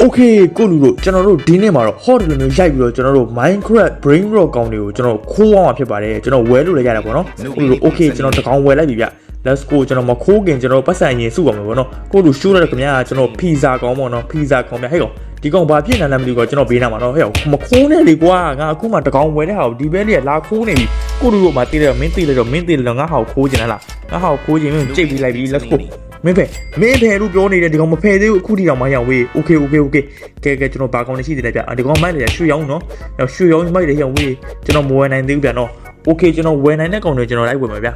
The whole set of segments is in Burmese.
โอเคကိုလူတို့ကျွန်တော်တို့ဒီနေ့မှာတော့ hot လိုမျိုးရိုက်ပြီးတော့ကျွန်တော်တို့ Minecraft brain rot ကောင်းတွေကိုကျွန်တော်ခိုးအောင်မှာဖြစ်ပါတယ်ကျွန်တော်ဝယ်လို့လည်းရတာပေါ့နော်ကိုလူတို့ okay ကျွန်တော်တကောင်ဝယ်လိုက်ပြီဗျ let's go ကျွန်တော်မခိုးခင်ကျွန်တော်ပတ်စံရင်စုပါမယ်ပေါ့နော်ကိုလူရှိုးလိုက်ခင်ဗျာကျွန်တော်ဖီဇာကောင်းပေါ့နော်ဖီဇာကောင်းဗျဟဲ့ကောင်ဒီကောင်ဘာဖြစ်နေလဲမသိဘူးကွာကျွန်တော်ဘေးနာမှာတော့ဟဲ့မခိုးနဲ့လေကွာငါအခုမှတကောင်ဝယ်တဲ့ဟာကိုဒီဘဲလေးကလာခိုးနေပြီကိုလူတို့မှတေးတယ်မင်းတေးလိုက်တော့မင်းတေးလိုက်တော့ငါဟာကိုခိုးကျင်လားငါဟာကိုခိုးကျင်မင်းကြိတ်ပြီးလိုက်ပြီ let's go မင်းဖဲမင်းဖဲလို့ပြောနေတယ်ဒီကောင်မဖဲသေးဘူးအခုထိတော့မရဝေး okay okay okay ကဲကဲကျွန်တော်ဘာကောင်နေရှိသေးလဲဗျဒီကောင်မိုက်လေရွှေရောင်းနော်ရွှေရောင်းမိုက်တယ်ရဝေးကျွန်တော်မဝယ်နိုင်သေးဘူးဗျနော် okay ကျွန်တော်ဝယ်နိုင်တဲ့ကောင်တွေကျွန်တော်လိုက်ဝယ်မှာဗျ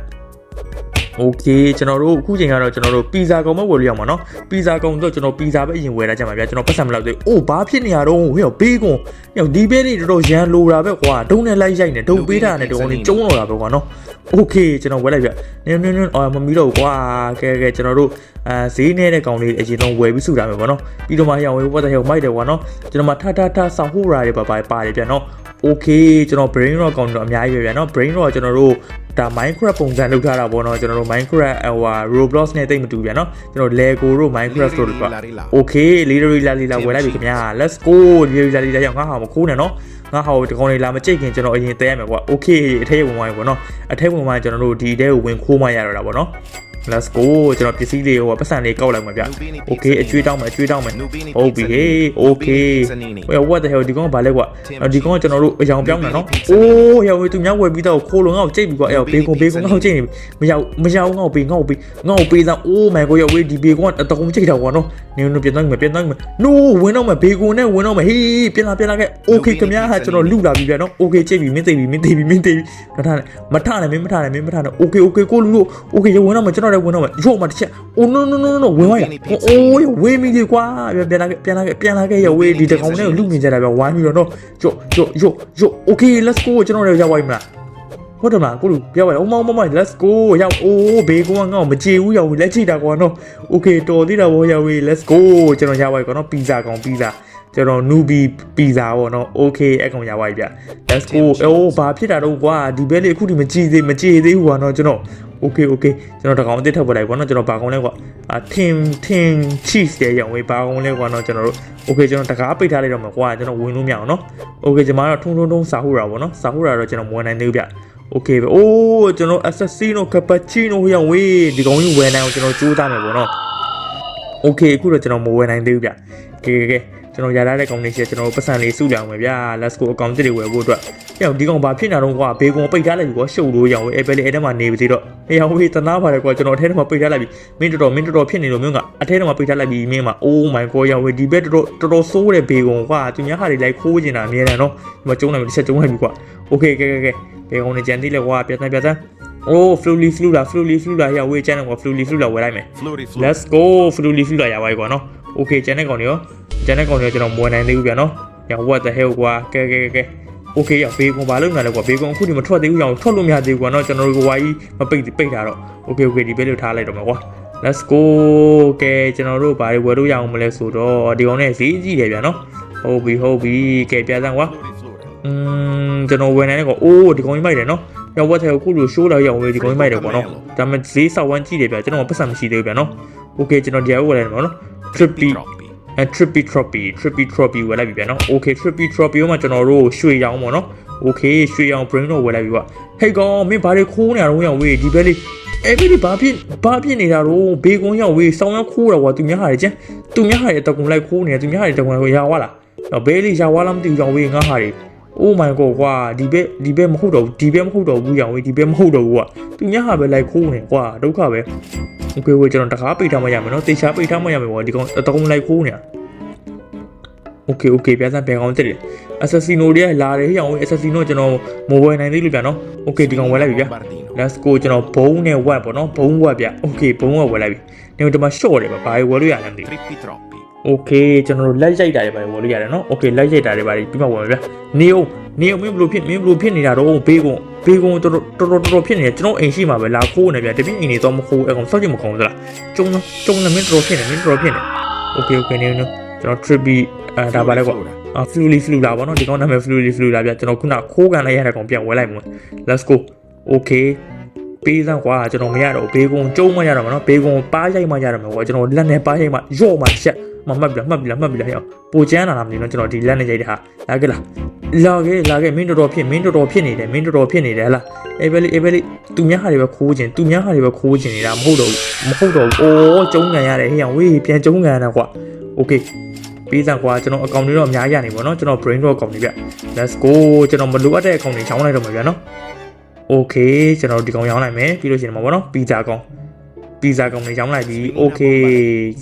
โอเคကျွန်တော်တို့အခုချိန်ကတော့ကျွန်တော်တို့ပီဇာကောင်ပဲဝယ်လို့ရမှာနော်ပီဇာကောင်တော့ကျွန်တော်ပီဇာပဲအရင်ဝယ်ရကြမှာဗျကျွန်တော်ပတ်စံမလောက်သေးအိုးဘာဖြစ်နေရတော့ဟဲ့ဘေးကွန်ဟဲ့ဒီဘေးလေးတော်တော်ရန်လိုတာပဲကွာဒုံနဲ့လိုက်ရိုက်နေဒုံပေးတာနဲ့တော်တော်လေးကျုံးတော့တာပဲကွာနော်โอเคကျွန်တော်ဝယ်လိုက်ဗျနင်းနင်းနင်းအော်မမီတော့ကွာကဲကဲကျွန်တော်တို့အာဈေးနေတဲ့ကောင်လေးအရင်တော့ဝယ်ပြီးစုတာပဲပေါ့နော်ပြီးတော့မှရောင်ဝယ်ဝတ်တဲ့ဟဲ့မိုက်တယ်ကွာနော်ကျွန်တော်မှထထထဆောက်ဖို့ရာတွေပါပါပါတယ်ဗျနော် okay ကျွန်တော် brain rot ကောင်တော့အများကြီးပဲဗျာနော် brain rot ကျွန်တော်တို့ ဒါ Minecraft ပုံစံလုပ်ထားတာပေါ့နော်ကျွန်တော်တို့ Minecraft ဟိုဟာ Roblox နဲ့တိတ်မတူဗျာနော်ကျွန်တော် Lego တို့ Minecraft တို့ပေါ့ okay လီရီလာလီလာဝယ်လိုက်ပြီခင်ဗျာ let's go လီရီလာလီလာရောက်ငါဟာမခိုးနဲ့နော်ငါဟာဒီကောင်လေးလာမကြိတ်ခင်ကျွန်တော်အရင်တဲရမယ်ကွာ okay အထက်ဝင်သွားပြီပေါ့နော်အထက်ဝင်သွားကျွန်တော်တို့ဒီတဲကိုဝင်ခိုးမှရတော့တာပေါ့နော် let's go ကျွန်တော်ပစ္စည်းလေးဟိုပတ်စံလေးကောက်လိုက်မှာဗျ okay အကျွေးတောင်းမယ်အကျွေးတောင်းမယ်ဟုတ်ပြီဟေး okay ဟဲ့ what the hell ဒီကောင်ကဘာလဲကွာဒီကောင်ကကျွန်တော်တို့အယောင်ပြောင်းတာနော်အိုးဟဲ့ဝေသူများဝယ်ပြီးတော့ခိုးလုံးငါ့ကိုကြိတ်ပြီးကွာအဲ့ဘေကွန်ဘေကွန်ငါ့ကိုကြိတ်နေမရောက်မရောက်ငါ့ကိုပေးငါ့ကိုပေးငါ့ကိုပေးသား oh my god ရဝေဒီဘေကွန်ကတကုံကြိတ်တာကွာနော်နင်တို့ပြန်တော့မယ်ပြန်တော့မယ် no ဝင်တော့မယ်ဘေကွန်နဲ့ဝင်တော့မယ်ဟေးပြန်လာပြန်လာခဲ့ okay ခင်ဗျားဟာကျွန်တော်လူလာပြီဗျာနော် okay ကြိတ်ပြီမင်းသိပြီမင်းသိပြီမင်းသိပြီမထားနဲ့မထားနဲ့မင်းမထားနဲ့မင်းမထားနဲ့ okay okay ကိုလူလို့ okay ရဝင်တော့မယ်ကျွန်တော်လည်းဝင်တော့မယ်ရော့မှာတစ်ချက် oh no no no no ဝင်သွားရအိုးဝေးမိလေကွာပြန်လာခဲ့ပြန်လာခဲ့ပြန်လာခဲ့ရဝေးဒီတကောင်နဲ့လူနေကြတာဗျဝိုင်းပြီးတော့နော်ရော့ရော့ရော့ရော့ okay let's go ကျွန်တော်လည်းရောက်သွားပြီမလားဟုတ်တယ်မလားကိုလူပြောပါဦးမောင်မောင် let's go ရောက်အိုးဘေးကောင်ကငါ့ကိုမကြည့်ဘူးရောက်လက်ချိတာကွာနော် okay တော်သေးတာဘောရောက်ဝေး let's go ကျွန်တော်ရောက်သွားပြီကွာနော်ပီဇာကောင်ပီဇာကျွန်တော်နူဘီပီဇာပေါ့နော် okay အကောင်ရောက်သွားပြီဗျ let's go အိုးဘာဖြစ်တာတော့ကွာဒီဘဲလေးအခုဒီမကြည့်သေးမကြည့်သေးဘူးကွာနော်ကျွန်တော် okay okay ကျွန်တော်တကောင်အစ်စ်ထောက်ပေါ်လိုက်ကွာနော်ကျွန်တော်ဘာကောင်လဲကွာအာ tin tin cheese ရဲ့ရောင်ဝေးဘာကောင်လဲကွာနော်ကျွန်တော်တို့ okay ကျွန်တော်တကားပိတ်ထားလိုက်တော့မှာကွာကျွန်တော်ဝင်လို့မရအောင်နော် okay ကျွန်တော်ကတော့ထုံထုံထုံစာဟူတာပေါ့နော်စာဟူတာတော့ကျွန်တော်မဝင်နိုင်သေးဘူးဗျ okay ပဲအိုးကျွန်တော် assassino cappuccino ဟိုရောင်ဝေးဒီကောင်ကြီးဝယ်နိုင်အောင်ကျွန်တော်ကြိုးစားမယ်ပေါ့နော် okay အခုတော့ကျွန်တော်မဝယ်နိုင်သေးဘူးဗျကဲကဲကဲ ကျွန်တော်ရထားတဲ့ကောင်လေးရှိကျွန်တော်ပတ်စံလေးစုလောင်မယ်ဗျာ let's go အကောင့်တစ်တွေဝယ်ဖို့အတွက်ဟဲ့ဒီကောင်ဘာဖြစ်နေတော့ကွာဘေကွန်ပိတ်ထားလိုက်ပြီကွာရှုပ်လို့ရအောင်အဲပဲလေးအဲ့ထဲမှာနေပြီသေးတော့ဟဲ့ဟိုတနာပါတယ်ကွာကျွန်တော်အထဲထဲမှာပိတ်ထားလိုက်ပြီမင်းတော်တော်မင်းတော်တော်ဖြစ်နေလို့မင်းကအထဲထဲမှာပိတ်ထားလိုက်ပြီမင်းမှာ oh my god ရောဝေးဒီဘက်တော်တော်တော်ဆိုးတဲ့ဘေကွန်ကွာသူများဟာတွေလိုက်ခိုးနေတာအများတယ်နော်ဒီမှာကျုံးလိုက်ပြီတစ်ချက်ကျုံးလိုက်ပြီကွာ okay ကဲကဲကဲဘေကွန်နေကြံသေးလဲကွာပြတ်တန်းပြတ်တန်း oh fluly flu လာ fluly flu လာရဝေးချမ်းတယ်ကွာ fluly flu လာဝယ်လိုက်မယ် Fluty flu. let's go fluly flu လာရပါပြီကွာနော် okay ကျန်တဲ့ကောင်တွေရော ကျန်တဲ့ကောင်တွေရောကျွန်တော်မဝင်နိုင်သေးဘူးဗျာနော်ရ what the hell ကွာကဲကဲကဲကဲ okay ရဘေကွန်ဘာလုပ်နေလဲကွာဘေကွန်အခုဒီမထွက်သေးဘူးရောထွက်လို့မရသေးဘူးကွာနော်ကျွန်တော်တို့ကဝါကြီးမပိတ်ပိတ်တာတော့ okay okay ဒီဘက်လို့ထားလိုက်တော့မှာကွာ let's go ကဲကျွန်တော်တို့ဘာတွေဝယ်လို့ရအောင်မလဲဆိုတော့ဒီကောင်နဲ့ဈေးကြီးတယ်ဗျာနော်ဟုတ်ပြီဟုတ်ပြီကဲပြစမ်းကွာ Fluty fluty. อืมကျွန်တော်ဝယ်နိုင်တဲ့ကောင်အိုးဒီကောင်ကြီးမိုက်တယ်နော်။ရောက်ဝက်ထဲကိုခုလိုရှိုးလာရအောင်ဝယ်ဒီကောင်ကြီးမိုက်တယ်ပေါ့နော်။ဒါပေမဲ့ဈေးဆောက်ဝမ်းကြည့်တယ်ဗျာကျွန်တော်ပတ်စံမရှိသေးဘူးဗျာနော်။ Okay ကျွန်တော်ဒီဟာကိုဝယ်လိုက်တယ်ပေါ့နော်။ Trippy Troppy. အဲ Trippy Troppy Trippy Troppy ဝယ်လိုက်ပြီဗျာနော်။ Okay Trippy Troppy ကိုမှကျွန်တော်တို့ရွှေရောင်ပေါ့နော်။ Okay ရွှေရောင် brain တော့ဝယ်လိုက်ပြီကွာ။ဟေးကောင်မင်းဘာတွေခိုးနေရတော့ရောက်ဝေးဒီဘက်လေးအဲ့ဒီဘာဖြစ်ဘာဖြစ်နေတာတော့ဘေကွန်ရောက်ဝေးဆောင်းရောက်ခိုးတာကွာသူများဟာတွေကျန်သူများဟာတွေတကုံလိုက်ခိုးနေတယ်သူများဟာတွေတကုံလိုက်ရာဝါလားတော့ဘေးလေးရာဝါလားမသိဘူးရောက်ဝေးငါဟာတွေ oh my god ကွာဒီဘက်ဒီဘက်မဟုတ်တော့ဘူးဒီဘက်မဟုတ်တော့ဘူးရောင်ဝေးဒီဘက်မဟုတ်တော့ဘူးကွာသူများဟာပဲလိုက်ခိုးနေကွာဒုက္ခပဲ okay ဝေးကျွန်တော်တကားပိတ်ထားမှရမယ်နော်တေချာပိတ်ထားမှရမယ်ကွာဒီကောင်အတုံးလိုက်ခိုးနေတာ okay okay ပြန်စမ်းပြန်ကောင်းတက်တယ် assassinino တွေကလာတယ်ရောင်ဝေး assassinino ကျွန်တော်မဝယ်နိုင်သေးလို့ဗျာနော် okay ဒီကောင်ဝယ်လိုက်ပြီဗျာ Bardino. let's go ကျွန်တော်ဘုံနဲ့ဝက်ပေါ့နော်ဘုံဝက်ဗျ okay ဘုံဝက်ဝယ်လိုက်ပြီနေဒီမှာ short တယ်ဗျဘာတွေဝယ်လို့ရလဲမသိဘူး Trippi troppi. okay ကျွန်တော်တို့လက်ရိုက်တာတွေဘာတွေဝယ်လို့ရတယ်နော် okay လက်ရိုက်တာတွေဘာတွေပြီးမှဝယ်မယ်ဗျနေအောင်နေအောင်မင်းဘလို့ဖြစ်မင်းဘလို့ဖြစ်နေတာတော့ဘေးကုန်းဘေးကုန်းတော်တော်တော်တော်ဖြစ်နေတယ်ကျွန်တော်အိမ်ရှိမှာပဲလာခိုးနေဗျတပြင်းအိမ်နေတော့မခိုးအကောင်စောက်ကြည့်မကောင်းသလားကျုံကျုံနေမင်းတော်ဖြစ်နေမင်းတော်ဖြစ်နေ okay okay နေနော်ကျွန်တော် trippy အဲဒါပါလဲကွာအာ fluly flu လာပါတော့ဒီကောင်နာမည် fluly flu လာဗျကျွန်တော်ခုနခိုးကန်လိုက်ရတဲ့ကောင်ပြန်ဝဲလိုက်မှာ let's go okay ပေးစမ်းကွာကျွန်တော်မရတော့ဘေးကုံကျုံးမရတော့မှာနော်ဘေးကုံပါးရိုက်မှရတော့မှာကွာကျွန်တော်လက်နဲ့ပါးရိုက်မှရော့မှချက် မမှတ်ပြီလားမှတ်ပြီလားမှတ်ပြီလားဟဲ့ပိုချမ်းလာတာမသိဘူးနော်ကျွန်တော်ဒီလက်နဲ့ရိုက်တဲ့ဟာလာခဲ့လားလာခဲ့လာခဲ့မင်းတော်တော်ဖြစ်မင်းတော်တော်ဖြစ်နေတယ်မင်းတော်တော်ဖြစ်နေတယ်ဟလားအေဘယ်လေးအေဘယ်လေးသူများဟာတွေပဲခိုးခြင်းသူများဟာတွေပဲခိုးခြင်းနေတာမဟုတ်တော့ဘူးမဟုတ်တော့ဘူးအိုးကျုံးကန်ရတယ်ဟဲ့ဝေးပြန်ကျုံးကန်ရတာကွာโอเคပေးစံကွာကျွန်တော်အကောင့်တွေတော့အများကြီးရနေပါတော့ကျွန်တော် brain rot အကောင့်တွေဗျ let's go ကျွန်တော်မလိုအပ်တဲ့အကောင့်တွေချောင်းလိုက်တော့မှာဗျာနော် okay ကျွန်တော်ဒီကောင်ရောင်းလိုက်မယ်ပြီးလို့ရှိရင်မှာပေါ့နော်ပီဇာကောင် ပီဇာကောင်တွေရောင်းလိုက်ပြီ okay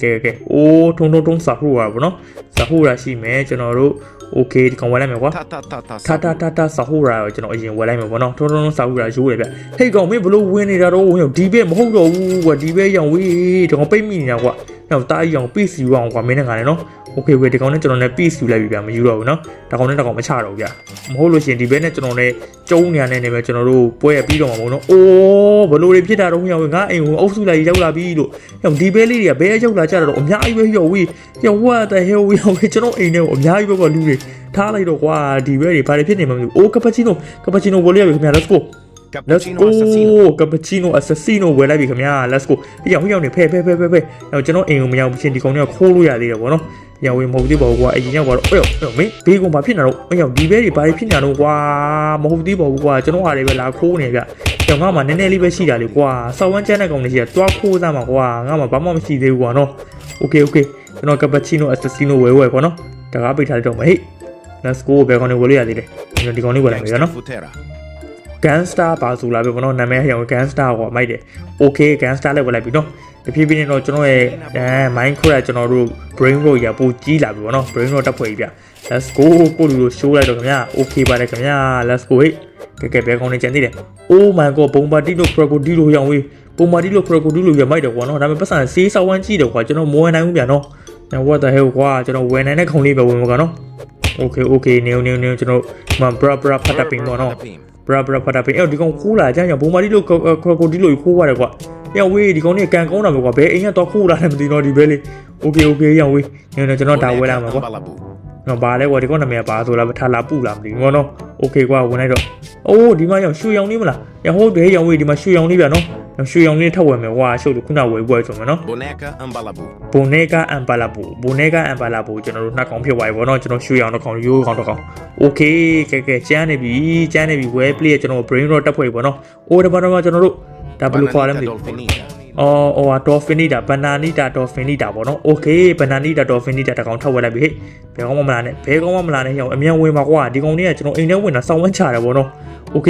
ကဲကဲအိုးထုံထုံထုံစာဟူရပါပေါ့နော်စာဟူရရှိမယ်ကျွန်တော်တို့ okay ဒီကောင်ဝယ်လိုက်မယ်ကွာ Ta ta ta ta. ထာတာတာတာစာဟူရာကိုကျွန်တော်အရင်ဝယ်လိုက်မယ်ပေါ့နော်ထုံထုံထုံစာဟူရာရိုးတယ်ဗျဟေ့ကောင်မင်းဘလို့ဝင်နေတာတော့ဟိုဒီဘက်မဟုတ်တော့ဘူးကွာဒီဘက်ရောင်ဝေးဒီကောင်ပိတ်မိနေတာကွာဟောတားရောင်ပိစီရောင်ကွာမင်းနဲ့ငါလည်းနော် โอเคဝေးဒီကောင်နဲ့ကျွန်တော်နဲ့ပိစီလိုက်ပြီဗျမယူတော့ဘူးနော်ဒါကောင်နဲ့ဒါကောင်မချတော့ဘူးဗျမဟုတ်လို့ရှိရင်ဒီဘက်နဲ့ကျွန်တော်နဲ့ကျုံးနေရတဲ့နေပဲကျွန်တော်တို့ပွဲရပြီးတော့မှာမဟုတ်နော်အိုးဘလို့တွေဖြစ်တာတော့ဟိုရောင်ငါအိမ်ကိုအုပ်စုလိုက်ရောက်လာပြီလို့ဟောဒီဘက်လေးတွေကဘယ်ရောက်လာကြတာတော့အများကြီးပဲဟောဝေးဟော what the hell ဟောကျွန်တော်အိမ်ထဲကိုအများကြီးပဲကွာလူတွေထားလိုက်တော့ကွာဒီဘက်တွေဘာတွေဖြစ်နေမှမသိဘူးအိုးကပချီနိုကပချီနိုဝယ်လိုက်ပြီခင်ဗျာ let's go let's Cappuccino go assassino. cappuccino assassino ဝယ်လိုက်ပြီခင်ဗျာ let's go ဒီရောက်ရောက်နေဖဲဖဲဖဲဖဲဖဲတော့ကျွန်တော်အိမ်ကိုမရောက်ချင်းဒီကောင်တွေကခိုးလို့ရသေးတယ်ဗောနော် ရောင်ဝင်မဟုတ်သေးပါဘူးကွာအရင်ရောက်တော့အေးအေးမင်းဘေးကောင်ဘာဖြစ်နေတော့အေးရောက်ဒီဘဲတွေဘာတွေဖြစ်နေတော့ကွာမဟုတ်သေးပါဘူးကွာကျွန်တော်ဟာတွေပဲလာခိုးနေဗျကျောင်းကမှနည်းနည်းလေးပဲရှိတာလေကွာစောက်ဝမ်းချမ်းတဲ့ကောင်တွေရှိတာတွားခိုးသားမှာကွာငါမှဘာမှမရှိသေးဘူးကွာနော် okay okay ကျွန်တော် cappuccino assassino ဝယ်ဝယ်ကွာနော်တကားပိတ်ထားလိုက်တော့မဟေ့ let's go ဘယ်ကောင်တွေဝယ်လို့ရသေးလဲကျွန်တော်ဒီကောင်လေးဝယ်လိုက်မယ် Gangster နော် Futera. gangster ပါဆိုလာပဲဘောနော်နာမည်ဟောင် gangster ကိုမိုက်တယ် okay gangster လည်းဝယ်လိုက်ပြီနော် တဖြည်းဖြည်းနဲ့တော့ကျွန်တော်ရဲ့အဲ minecraft ကျွန်တော်တို့ brain rot ရပိုကြီးလာပြီဘောနော် brain rot တက်ဖွဲ့ကြီးဗျ let's go ကိုလူလို show လိုက်တော့ခင်ဗျာ okay ပါတယ်ခင်ဗျာ let's go ဟေ့ကဲကဲဘယ်ကောင်နေကြံသေးတယ် oh my god ဘုံပါတီလို crocodile ရောင်ဝေးဘုံပါတီလို crocodile ရမိုက်တယ်ကွာနော်ဒါပေမဲ့ပတ်စံဆေးဆောက်ဝမ်းကြည့်တယ်ကွာကျွန်တော်မဝင်နိုင်ဘူးဗျာနော် what the hell ကွာကျွန်တော်ဝယ်နိုင်တဲ့ခုံလေးပဲဝင်မှာကွာနော် okay okay နေနေနေကျွန်တော်မ bra bra ဖတ်တာပင်ပေါ့နော် Patapim. ဘရာဘရာဖတ်တာပင်အဲ့ဒီကောင်ခိုးလာကြကြဘုံမာဒီလိုခရိုကိုဒီလိုခိုးရတယ်ကွာ။ရောင်ဝေးဒီကောင်นี่ကန်ကောင်းတာပဲကွာဘယ်အိမ်ကတော့ခိုးလာတယ်မသိတော့ဒီဘဲလေး။ Okay okay ရောင်ဝေးညနေကျွန်တော်ဒါဝဲလာမှာကွာ Ambalabu. ။ နော်ဘာလဲကွာဒီကောင်နာမည်ပါဆိုလားထားလာပူလာမသိဘူးနော်။ Okay ကွာဝင်လိုက်တော့အိုးဒီမှာရောင်ရွှေရောင်လေးမလား။ရောင်ဟုတ်တယ်ရောင်ဝေးဒီမှာရွှေရောင်လေးဗျာနော်။ရွှေရောင်လေးထပ်ဝယ်မယ်ကွာရှုပ်လို့ခုနဝယ်ပွဲဆိုမယ်နော် Boneca Ambalabu. ။ဘုံနေကအမ်ပါလာဘူဘုံနေကအမ်ပါလာဘူကျွန်တော်တို့နှစ်ကောင်ဖြစ်သွားပြီဗောနော်ကျွန်တော်ရွှေရောင်တစ်ကောင်ရိုးကောင်တစ်ကောင်။ Okay ကဲကဲကျန်းနေပြီကျန်းနေပြီဝဲ play ကျွန်တော် brain rot တက်ဖွဲ့ပြီဗောနော်။အိုးတပါတော့ကျွန်တော်တို့ဒါဘယ်လိုခေါ်လဲမသိဘူး Dolfinita. အော်ဟိုဟာဒေါ်ဖင်နီတာဘနာနီတာဒေါ်ဖင်နီတာပေါ့နော်โอเคဘနာနီတာဒေါ်ဖင်နီတာတကောင်ထောက်ဝက်လိုက်ပြီဟေ့ဘယ်ကောင်မှမလာနဲ့ဘယ်ကောင်မှမလာနဲ့ဟောအမြန်ဝင်ပါကွာဒီကောင်လေးကကျွန်တော်အိမ်ထဲဝင်တာစောင်းဝန်းချတယ်ပေါ့နော်โอเค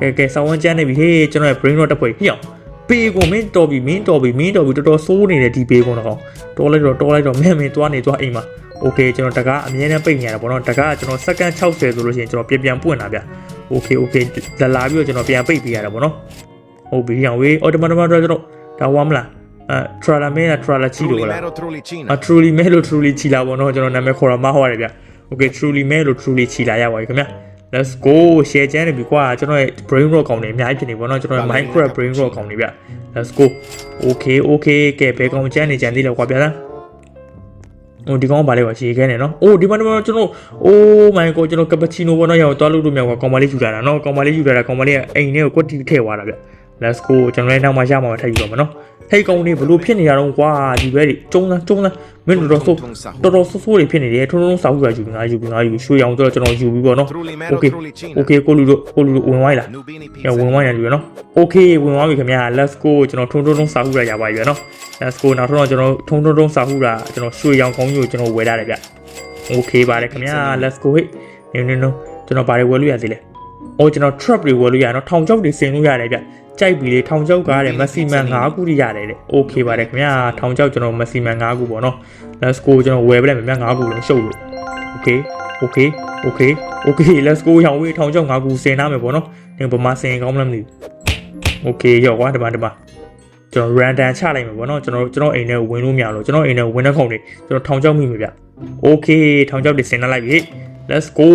ကဲကဲစောင်းဝန်းချနေပြီဟေ့ကျွန်တော်ရဲ့ brain rot တက်ဖွဲ့ဟေ့အောင်ပေးကုန်မင်းတော်ပြီမင်းတော်ပြီမင်းတော်ပြီတော်တော်စိုးနေတဲ့ဒီပေးကုန်တော့တော်လိုက်တော့တော်လိုက်တော့မင်းမင်းသွားနေသွားအိမ်မှာโอเคကျွန်တော်တကားအမြဲတမ်းပိတ်နေရတာပေါ့နော်တကားကကျွန်တော်စက္ကန့်60ဆိုလို့ရှိရင်ကျွန်တော်ပြန်ပြန်ပွင့်တာဗျโอเคโอเคလာလာပြီးတော့ကျွန်တော်ပြန်ပိတ်ပေးရတာပေါ့နော်ဟုတ်ပြီဟေ့အောင်ဝေးအော်တမန်တမန်တော့ကျွန်တော် ဒါဝမ်းမလားအဲ trailer မဲလား trailer ချီလို့လား Trulimero Trulicina. အ truly မဲလို့ truly ချီလာပေါ့နော်ကျွန်တော်နာမည်ခေါ်တာမဟုတ်ရတယ်ဗျ okay truly မဲလို့ truly ချီလာရပါပြီခင်ဗျ let's go share ချမ်းနေပြီကွာကျွန်တော်ရဲ့ brain rot ကောင်တွေအများကြီးဖြစ်နေပေါ့နော်ကျွန်တော်ရဲ့ minecraft brain rot ကောင်တွေဗျ let's go okay okay ကဲဘယ်ကောင်ချမ်းနေချမ်းသေးလဲကွာဗျာလားဟိုဒီကောင်ကဘာလဲကွာရှည်ခဲနေနော်အိုးဒီမှာဒီမှာကျွန်တော် oh my god ကျွန်တော် cappuccino ပေါ့နော်ရောက်သွားလို့လို့မြောက်ကကောင်မလေးယူလာတာနော်ကောင်မလေးယူလာတာကောင်မလေးကအိမ်ထဲကိုကွက်တီထည့်သွားတာဗျ let's go ကျွန်တော်လည်းနောက်မှရမှာထည့်ယူတော့မယ်နော်ဟဲ့ကောင်လေးဘလို့ဖြစ်နေရတော့ကွာဒီဘဲတွေကျုံးစမ်းကျုံးစမ်းမင်းတို့တော့ဆို Tung Sahu. တော်တော်ဆိုးဆိုးတွေဖြစ်နေတယ်ထုံထုံစာဟုရယူငါယူငါယူရွှေအောင်တော့ကျွန်တော်ယူပြီးပေါ့နော် Trulimero okay Trulicina. okay ကိုလူတို့ကိုလူတို့ဝင်သွားပြီလား Nubini ညဝင် Pizza. သွားရတယ်နော် okay ဝင်သွားပြီခင်ဗျာ let's go ကျွန်တော်ထုံထုံထုံစာဟုရရပါပြီနော် let's go နောက်တော့ကျွန်တော်ထုံထုံထုံစာဟုရကျွန်တော်ရွှေအောင်ကောင်းကြီးကိုကျွန်တော်ဝယ်ရတယ်ဗျ okay ပါတယ်ခင်ဗျာ let's go ဟေ့နေနေနော်ကျွန်တော်ဘာတွေဝယ်လို့ရသေးလဲအိုးကျွန်တော် trap တွေဝယ်လို့ရနော်ထောင်ချောက်တွေဆင်လို့ရတယ်ဗျ ကြိုက်ပြီလေထောင်ချောက်ကားတယ် maximum 5ခုထိရတယ်တဲ့ okay ပါတယ်ခင်ဗျာထောင်ချောက်ကျွန်တော် maximum 5ခုပေါ့နော် let's go ကျွန်တော်ဝယ်ပြလိုက်မယ်ဗျ5ခုလုံးရှုပ်လို့ okay okay okay okay let's go ရောင်ဝေးထောင်ချောက်5ခုဆင်နာမယ်ပေါ့နော်ဒီဗမာဆင်ကောင်းမလားမသိဘူး okay ရောကွာဒီမှာဒီမှာကျွန်တော် random ချလိုက်မယ်ပေါ့နော်ကျွန်တော်ကျွန်တော်အိမ်ထဲကိုဝင်လို့မရလို့ကျွန်တော်အိမ်ထဲကိုဝင်တဲ့ခုံတွေကျွန်တော်ထောင်ချောက်မိမယ်ဗျ okay ထောင်ချောက်တွေဆင်နှလိုက်ပြီ let's go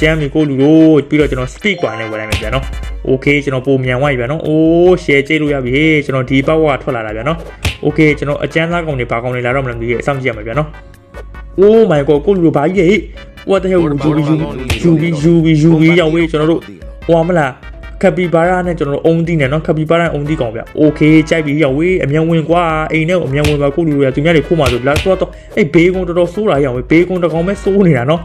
ကြမ်းပြီကိုလူတို့ပြီးတော့ကျွန်တော် speed ကွာနဲ့ဝယ်လိုက်မယ်ဗျာနော် okay ကျွန်တော်ပုံမြန်သွားပြီဗျာနော် oh share ကြည့်လို့ရပြီကျွန်တော်ဒီဘက်ကထွက်လာတာဗျာနော် okay ကျွန်တော်အကျန်းသားကောင်တွေဘာကောင်တွေလာတော့မလဲမသိဘူးအဆောင်ကြည့်ရမှာဗျာနော် oh my god ကိုလူတို့ဘာကြီးဟဲ့ what the hell ယူပြီးယူပြီးယူပြီးယူပြီးရောက်ဝေးကျွန်တော်တို့ဟိုမလား ကပီဘာရာနဲ့ကျွန်တော်တို့အုံတီးနဲ့နော်ကပီဘာရာအုံတီးကောင်ဗျโอเคကြိုက်ပြီရောဝေးအမြန်ဝင်ကွာအိမ်ထဲကိုအမြန်ဝင်ပါကိုလူတွေကသူများတွေခိုးမှဆိုလာတော့တော့အဲ့ဘေးကုန်းတော်တော်ဆိုးတာရောဝေးဘေးကုန်းတစ်ကောင်ပဲဆိုးနေတာနော်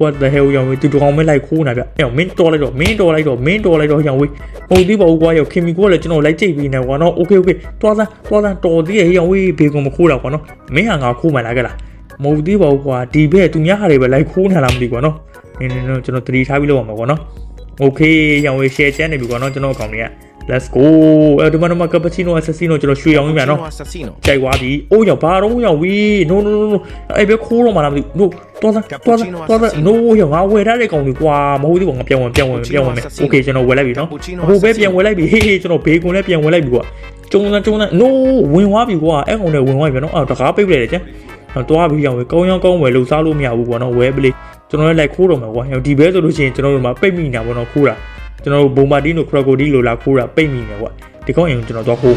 what the hell ရောင်ဝေးသူတစ်ကောင်ပဲလိုက်ခိုးနေတာဗျအဲ့မင်းတော်လိုက်တော့မင်းတော်လိုက်တော့မင်းတော်လိုက်တော့ရောင်ဝေးမဟုတ်သေးပါဘူးကွာရောခင်မီကိုကလည်းကျွန်တော်လိုက်ကြိတ်ပြီးနေကွာနော် okay okay တွားစမ်းတွားစမ်းတော်သေးရဲ့ရောင်ဝေးဘေးကုန်းမခိုးတာကွာနော်မင်းဟာငါခိုးမှလာကြလားမဟုတ်သေးပါဘူးကွာဒီဘက်သူများဟာတွေပဲလိုက်ခိုးနေတာလားမသိကွာနော်နင်းနင်းကျွန်တော်တတိထားပြီးလောက်အောင်ပါကွာနော် Okay ရောင်ဝေ share ချမ်းနေပြီကွာနော်ကျွန်တော်အကောင့်တွေက let's go အဲဒီမှာတော့ cappuccino assassino ကျွန်တော်ရွှေရောင်ကြီးမြန်နော် assassino ကြိုက်သွားပြီအိုးရောင်ဘာတော့ရောင်ဝီ no no no no အဲ့ဘက်ခိုးတော့မှလားမသိဘူး no တော်သားတော်သားတော်သား no ရောင်ငါဝယ်ထားတဲ့ကောင်ကြီးကွာမဟုတ်သေးဘူးငါပြန်ဝင်ပြန်ဝင်ပြန်ဝင်မယ် okay ကျွန်တော်ဝယ်လိုက်ပြီနော်ဟိုဘက်ပြန်ဝင်လိုက်ပြီဟေးဟေးကျွန်တော်ဘေးကွန်လည်းပြန်ဝင်လိုက်ပြီကွာကျုံစမ်းကျုံစမ်း no ဝင်သွားပြီကွာအဲ့ကောင်လည်းဝင်သွားပြီနော်အော်တကားပိတ်လိုက်တယ်ကျန်တော့တွားပြီးရောင်ဝေကောင်းရောင်းကောင်းဝယ်လို့စားလို့မရဘူးကွာနော်ဝယ်ပလေးကျွန်တော်လည်းလိုက်ခိုးတော့မှာကွာဒီဘဲဆိုလို့ရှိရင်ကျွန်တော်တို့မှာပိတ်မိနေတာပေါ့နော်ခိုးတာ ကျွန်တော်တို့ဘုံမာတီနိုခရိုကိုဒီလိုလာခိုးတာပိတ်မိနေကွာဒီကောင်းရင်ကျွန်တော်တော့ခိုး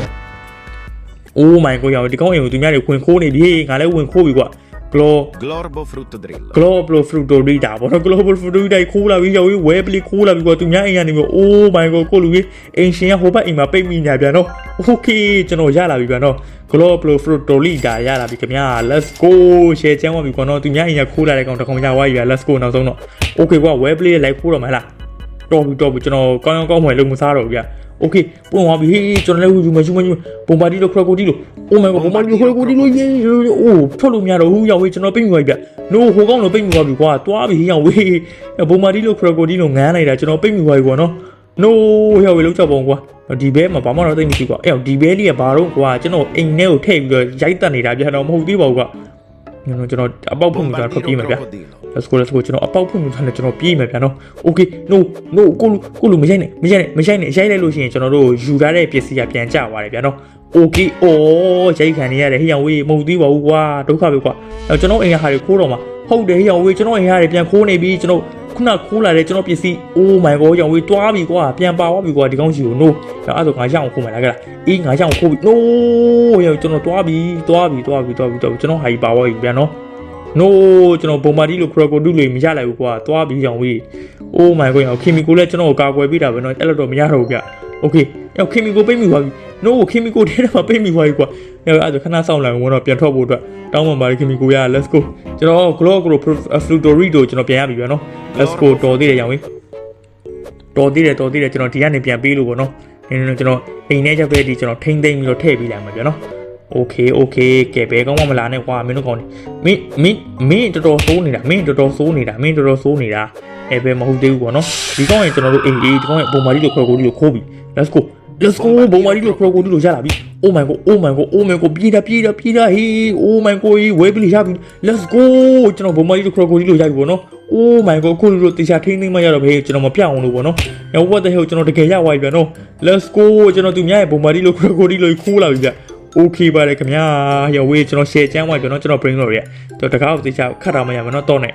။ Oh my god ရောဒီကောင်းရင်သူများတွေဝင်ခိုးနေပြီငါလည်းဝင်ခိုးပြီကွာ Glo glorbo frutto drillo Global Fruit Rita ဘောနော် Global Fruit Rita ခိုးလာပြီရောဝဲပလီခိုးလာပြီကွာသူများအိမ်ကနေမျိုး Oh my god ကိုလူကြီးအိမ်ရှင်ကဟိုဘက်အိမ်မှာပိတ်မိနေပြန်တော့ Okay ကျွန်တော်ရလာပြီပြန်တော့ Global Fruit Rita ရလာပြီခင်ဗျာ Let's go share ချမ်းပါပြီကွာနော်သူများအိမ်ကခိုးလာတဲ့ကောင်တစ်ကောင်ရဝါးပြီ Let's go နောက်ဆုံးတော့ Okay ကွာဝဲပလီလိုက်ခိုးတော့မလား တော်ပြီတော်ပြီကျွန်တော်ကောင်းကောင်းကောင်းမွယ်လုံးမစားတော့ဘူးဗျโอเคပွင့်သွားပြီဟေးကျွန်တော်လည်းယူမယူမယူပုံပါတီလိုခရကိုတီလိုအိုးမန်ပုံပါတီလိုခရကိုတီလိုယေအိုးထွက်လို့မရတော့ဘူးရောက်ဝေးကျွန်တော်ပိတ်မိသွားပြီဗျနိုးဟိုကောင်းလို့ပိတ်မိသွားပြီကွာတွားပြီရောက်ဝေးပုံပါတီလိုခရကိုတီလိုငန်းလိုက်တာကျွန်တော်ပိတ်မိသွားပြီကွာနော်နိုးရောက်ဝေးလုံးချက်ပုံကွာဒီဘဲမှာဘာမှတော့သိမရှိကွာအဲ့ဒီဘဲလေးကဘာတော့ကွာကျွန်တော်အိမ်ထဲကိုထည့်ပြီးတော့ရိုက်တက်နေတာဗျတော့မဟုတ်သေးပါဘူးကွာ ကျွန်တော်ကျွန်တော်အပေါက်ဖွင့်ပြီးတော့ထွက်ပြေးမှာဗျ crocodilo let's go let's go ကျွန်တော်အပေါက်ဖွင့်မှုထားနေကျွန်တော်ပြေးမယ်ဗျာနော် okay no no ကိုလူကိုလူမရိုက်နဲ့မရိုက်နဲ့မရိုက်နဲ့ရိုက်လိုက်လို့ရှိရင်ကျွန်တော်တို့ယူထားတဲ့ပစ္စည်းကပြန်ကျသွားတယ်ဗျာနော် okay အော်ရိုက်ခံနေရတယ်ဟေးရောင်ဝေးမဟုတ်သေးပါဘူးကွာဒုက္ခပဲကွာအဲကျွန်တော်အိမ်ကဟာတွေခိုးတော့မှာဟုတ်တယ်ဟေးရောင်ဝေးကျွန်တော်အိမ်ကဟာတွေပြန်ခိုးနေပြီကျွန်တော် ခုနခိုးလာတဲ့ကျွန်တော်ပစ္စည်း oh my god ရောင်ဝေးတွားပြီကွာပြန်ပါသွားပြီကွာဒီကောင်ကြီးကို no အဲ့ဒါဆိုငါရအောင်ခိုးမယ်လားကဲအေးငါရအောင်ခိုးပြီ no ရောင်ကျွန်တော်တွားပြီတွားပြီတွားပြီတွားပြီတွားပြီကျွန်တော်ဟာကြီးပါသွားပြီပြန်နော် no ကျွန်တော်ဘုံမာတီလိုခရကိုတုလို့မရလိုက်ဘူးကွာတွားပြီရောင်ဝေး oh my god ရောင်ခီမီကိုလည်းကျွန်တော်ကိုကာကွယ်ပေးတာပဲနော်အဲ့လိုတော့မရတော့ဘူးဗျ okay ရောက်ခင်မီကိုပိတ်မိသွားပြီ no ခင်မီကိုထဲထဲမှာပိတ်မိသွားပြီကွာအဲ့အဲ့ဒါခဏစောင့်လိုက်ဝင်တော့ပြန်ထွက်ဖို့အတွက်တောင်းပန်ပါတယ်ခင်မီကိုရ let's go ကျွန်တော် glow glow flutory တို့ကျွန်တော်ပြန်ရပြီဗျเนาะ let's go တော်သေးတယ်ရောင်ဝေးတော်သေးတယ်တော်သေးတယ်ကျွန်တော်ဒီကနေပြန်ပေးလို့ပေါ့เนาะနင်းကျွန်တော်အိမ်ထဲချက်ပဲဒီကျွန်တော်ထိမ့်သိမ့်ပြီးတော့ထည့်ပေးလိုက်မှာဗျเนาะ okay okay ကဲဘယ်ကောင်းမှမလာနဲ့ကွာမင်းတို့ကောင်းနေမင်းမင်းမင်းတော်တော်ဆိုးနေတာမင်းတော်တော်ဆိုးနေတာမင်းတော်တော်ဆိုးနေတာ အဲပဲမဟုတ်သေးဘူးပေါ့နော်ဒီကောင်းရင်ကျွန်တော်တို့အေးအေးဒီကောင်းရင်ပုံမာကြီးလိုခရိုကိုဒီလိုခိုးပြီ let's go let's go ပုံမာကြီးလိုခရိုကိုဒီလိုရလာပြီ oh my god oh my god oh my god ပြေးတာပြေးတာပြေးတာဟေး oh my god ဝဲပလီရပြီ let's go ကျွန်တော်ပုံမာကြီးလိုခရိုကိုဒီလိုရပြီပေါ့နော် oh my god ခုလိုတေချာထိန်းသိမ်းမရတော့ဘဲကျွန်တော်မပြအောင်လို့ပေါ့နော် now what the hell ကျွန်တော်တကယ်ရသွားပြီဗျာနော် let's go ကျွန်တော်သူများရဲ့ပုံမာကြီးလိုခရိုကိုဒီလိုခိုးလာပြီဗျ okay ပါတယ်ခင်ဗျာရဝေးကျွန်တော် share ချမ်းသွားပြီနော်ကျွန်တော် bring လို့ရတော့တကားကိုသိချခတ်တာမရဘူးနော်တော့နဲ့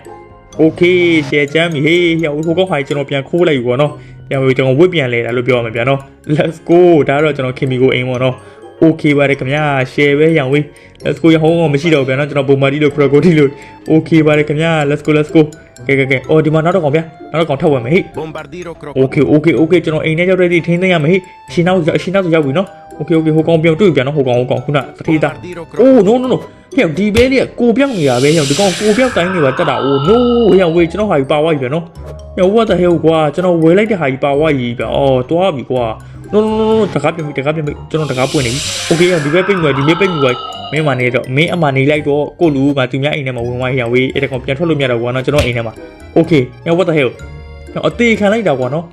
okay share ချမ်းပြီဟေးရဝေးဟိုကောက်ခိုင်းကျွန်တော်ပြန်ခိုးလိုက်ပြီပေါ့နော်ရဝေးကျွန်တော်ဝစ်ပြန်လဲတာလို့ပြောရမှာဗျာနော် let's go ဒါတော့ကျွန်တော်ခင်မီကိုအိမ်ပေါ့နော် okay ပါတယ်ခင်ဗျာ share ပဲရဝေး let's go ရဟောင်းအောင်မရှိတော့ဘူးဗျာနော်ကျွန်တော်ပုံမာတီလို့ crocodile လို့ okay ပါတယ်ခင်ဗျာ let's go let's go ကဲကဲကဲအော်ဒီမှာနောက်တော့ကောင်ဗျာနောက်တော့ကောင်ထပ်ဝင်မယ်ဟေး bombardiro crocodilo okay okay okay ကျွန်တော်အိမ်ထဲရောက်တဲ့ဒီထင်းသိမ်းရမယ်ဟေးရှင်နောက်ရှင်နောက်ရောက်ပြီနော် okay okay ဟိုကောင်ပြောင်းတွေ့ပြန်နော်ဟိုကောင်ဟိုကောင်ခုနသတိသား bombardiro oh crocodilo no no no ဟဲ့ဒီဘဲလေးကကိုပြောင်းနေတာပဲဟဲ့ဒီကောင်ကိုပြောင်းတိုင်းနေပါတက်တာ oh no ဟဲ့ဝေးကျွန်တော်ဟာကြီးပါဝါကြီးပဲနော်ဟဲ့ what the hell ကွာကျွန်တော်ဝယ်လိုက်တဲ့ဟာကြီးပါဝါကြီးပဲအော်တွားပြီကွာ no no no no တကားပြင်ပြီတကားပြင်ပြီကျွန်တော်တကားပွင့်နေပြီ okay ဒီဘဲပိတ်ငွေဒီလေးပိတ်ငွေမင်းမနေတော့မင်းအမနေလိုက်တော့ကိုလူကသူများအိမ်ထဲမှာဝင်ဝိုင်းရဝေးအဲ့ဒါကောင်ပြန်ထွက်လို့မရတော့ကွာနော်ကျွန်တော်အိမ်ထဲမှာ okay ဟဲ့ what the hell အသေးခံလိုက်တာကွာနော်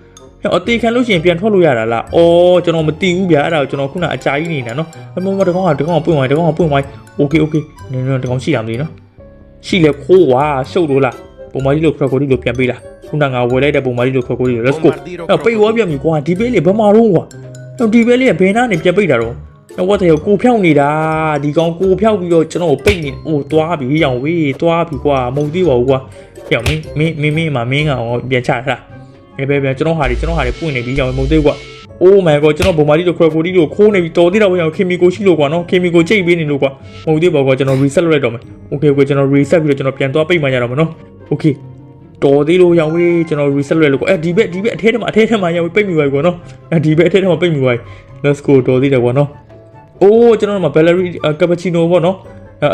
ဟဲ့အသေးခံလို့ရှိရင်ပြန်ထွက်လို့ရတာလား။အော်ကျွန်တော်မသိဘူးဗျာအဲ့ဒါကိုကျွန်တော်ခုနအကြာကြီးနေတာနော်။အမမတကောင်ကတကောင်ကပွင့်သွားတယ်တကောင်ကပွင့်သွား။ Okay okay နင်တို့တကောင်ရှိတာမသိနော်။ရှိလေခိုးွာရှုပ်လို့လား။ပုံမကြီးလို့ခရကိုဒီလို့ပြန်ပေးလား။ခုနကဝယ်လိုက်တဲ့ပုံမကြီးလို့ခရကိုဒီလို့ let's go bombardiro ဟဲ့ပိတ်ဝါပြန်ပြီကွာဒီပေးလေးဘယ်မှာတော့ကွာဟဲ့ဒီပေးလေးကဘယ်နာနေပြန်ပိတ်တာတော့ဟဲ့ဝတ်တယ်ကိုဖြောက်နေတာဒီကောင်ကိုဖြောက်ပြီးတော့ကျွန်တော်ကိုပိတ်နေအိုးသွားပြီရောင်ဝေးသွားပြီကွာမဟုတ်သေးပါဘူးကွာဟဲ့မင်းမင်းမင်းမင်းမမင်းကောင်ပြန်ချတာလား ဘယ်ဘယ်ဘယ်ကျွန်တော်ဟာတွေကျွန်တော်ဟာတွေပွင့်နေပြီရောင်မဟုတ်သေးဘူးကွာ Oh my god ကျွန်တော်ဘုံမာတီတို့ခရကိုတီတို့ခိုးနေပြီတော်သေးတော့ရောင်ခင်မီကိုရှိလို့ကွာနော်ခင်မီကိုချိန်ပေးနေလို့ကွာမဟုတ်သေးပါကွာကျွန်တော် reset လုပ်လိုက်တော့မယ် Okay okay ကျွန်တော် reset ပြီးတော့ကျွန်တော်ပြန်သွားပိတ်မှရတော့မယ်နော် Okay တော်သေးလို့ရောင်ဝေးကျွန်တော် reset လွယ်လို့ကွာအဲဒီဘက်ဒီဘက်အထဲထဲမှာအထဲထဲမှာရောင်ဝေးပိတ်မိပါပြီကွာနော်အဲဒီဘက်အထဲထဲမှာပိတ်မိပါပြီ let's go တော်သေးတယ်ကွာနော်အိုးကျွန်တော်တို့မှာ Valerie cappuccino ပေါ့နော်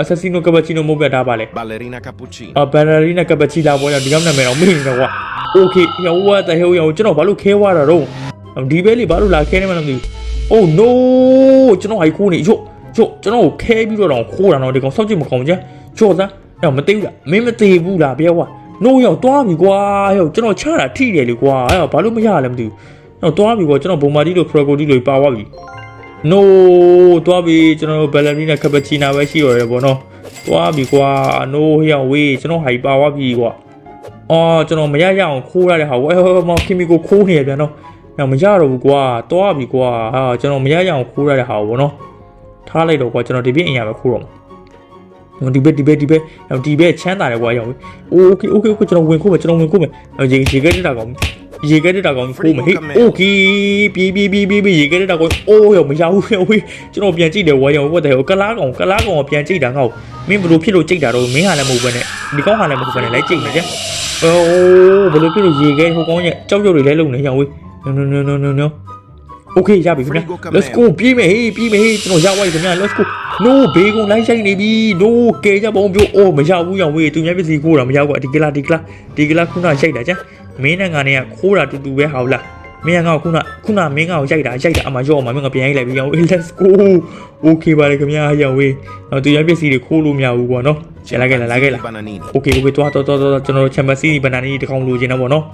assassino cappuccino မဟုတ်ပြတာပါလေ Ballerina cappuccino. အာ ballerina cappuccino ပေါ့ရောဒီကောင်နာမည်တော့မင်းတော့ကွာ okay ရော what the hell ရောကျွန်တော်ဘာလို့ခဲသွားတာတော့ဒီဘဲလေးဘာလို့လာခဲနေမှမသိဘူး oh no ကျွန်တော်ဟိုက်ခိုးနေရော့ရော့ကျွန်တော်ကိုခဲပြီးတော့တော့ခိုးတာတော့ဒီကောင်စောက်ကြည့်မကောင်းကြရော့သားအဲ့မသိဘူးလားမင်းမသိဘူးလားပြောကွာ no ရောတွားပြီကွာရောကျွန်တော်ချတာထိတယ်လေကွာအဲ့ဘာလို့မရလဲမသိဘူးတော့တွားပြီကွာကျွန်တော်ဘုံမာတီတို့ crocodile တွေပါသွားပြီ no တွားပြီကျွန်တော် ballerina cappuccino ပဲရှိရတယ်ပေါ့နော်တွားပြီကွာ no ဟိအောင်ဝေးကျွန်တော်ဟိုက်ပါသွားပြီကွာအော်ကျွန်တော်မရရအောင်ခိုးရတဲ့ဟာကိုအဲဟောမော်ခင်မီကိုခိုးနေရပြန်တော့အဲ့မရတော့ဘူးကွာတွားပြီကွာဟာကျွန်တော်မရရအောင်ခိုးရတဲ့ဟာကိုပေါ့နော်ထားလိုက်တော့ကွာကျွန်တော်ဒီပြင်းအင်ရပဲခိုးတော့မှာဒီဘက်ဒီဘက်ဒီဘက်ဒီဘက်ချမ်းသာတယ်ကွာရောโอเคโอเคโอเคကျွန်တော်ဝင်ခိုးမယ်ကျွန်တော်ဝင်ခိုးမယ်ရေရေခဲတက်တာကောင် ရေခဲတက်တာကောင်ခိုးမယ်ဟေးโอเคပြေးပြေးပြေးပြေးပြေးရေခဲတက်တာကောင်အိုးရောမရဘူးဟေးကျွန်တော်ပြန်ကြည့်တယ်ဝါရောဟုတ်တယ်ကလားကောင်ကလားကောင်ပြန်ကြည့်တာငါ့ကိုမင်းဘလို့ဖြစ်လို့ကြိတ်တာတော့မင်းဟာလည်းမဟုတ်ဘဲနဲ့ဒီကောင်ဟာလည်းမဟုတ်ဘဲနဲ့လိုက်ကြိတ်နေကြအိုးဘလို့ဖြစ်လို့ရေခဲဟိုကောင်ရဲ့ကြောက်ကြောက်တွေလဲလုံနေရောဝေး no no no no no no โอเคရပြီခင်ဗျာ let's go ပြေးမယ်ဟေးပြေးမယ်ဟေးကျွန်တော်ရသွားပြီခင်ဗျာ let's go no ဘေးကုန်လိုက်ဆိုင်နေပြီ no ကဲကြပုံပြိုးအိုးမရဘူးရောင်ဝေးသူများပစ္စည်းခိုးတာမရဘူးဒီကလာဒီကလာဒီကလာခုနရိုက်တာချမ်းမင်းနဲ့ငါနဲ့ကခိုးတာတူတူပဲဟာလားမင်းကငါ့ကိုခုနခုနမင်းငါ့ကိုရိုက်တာရိုက်တာအမှရော့အမှမင်းကပြန်ရိုက်လိုက်ပြီရောင်ဝေး let's go okay ပါလေခင်ဗျာရောင်ဝေးတော့သူများပစ္စည်းတွေခိုးလို့မရဘူးကွာနော်ကျန်လိုက်ခဲ့လားလိုက်ခဲ့လား Bananini. okay okay တွားတော့တော့တော့ကျွန်တော်ချမ်ပီယံစီဘနာနီတကောင်လိုချင်တော့ဗောနော်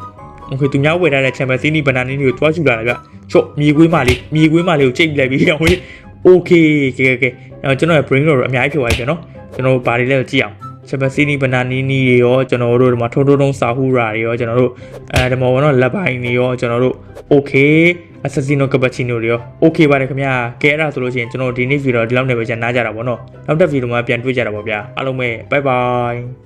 okay သူများဝယ်ထားတဲ့ချမ်ပီယံစီဘနာနီကိုတွားယူလာတယ်ဗျချော့မြေကွေးမလေးမြေကွေးမလေးကိုချိန်ပြလိုက်ပြီးရောင်ဝေး okay ကဲကဲကဲအဲ့ကျွန်တော်ရဲ့ brain တော့အများကြီးဖြစ်သွားပြီကျွန်တော်ကျွန်တော်ဘာတွေလဲကြည့်အောင်ချမ်ပီယံစီဘနာနီနီတွေရောကျွန်တော်တို့ဒီမှာထုံထုံထုံစာဟူရာတွေရောကျွန်တော်တို့အဲဒီမှာဗောနော်လက်ပိုင်းတွေရောကျွန်တော်တို့ okay assassino cappuccino တွေရော okay ပါတယ်ခင်ဗျာကဲအဲ့ဒါဆိုလို့ရှိရင်ကျွန်တော်ဒီနေ့ဗီဒီယိုဒီလောက်နဲ့ပဲကြာနားကြတာဗောနော်နောက်တစ်ဗီဒီယိုမှာပြန်တွေ့ကြတာဗောဗျာအားလုံးပဲ bye bye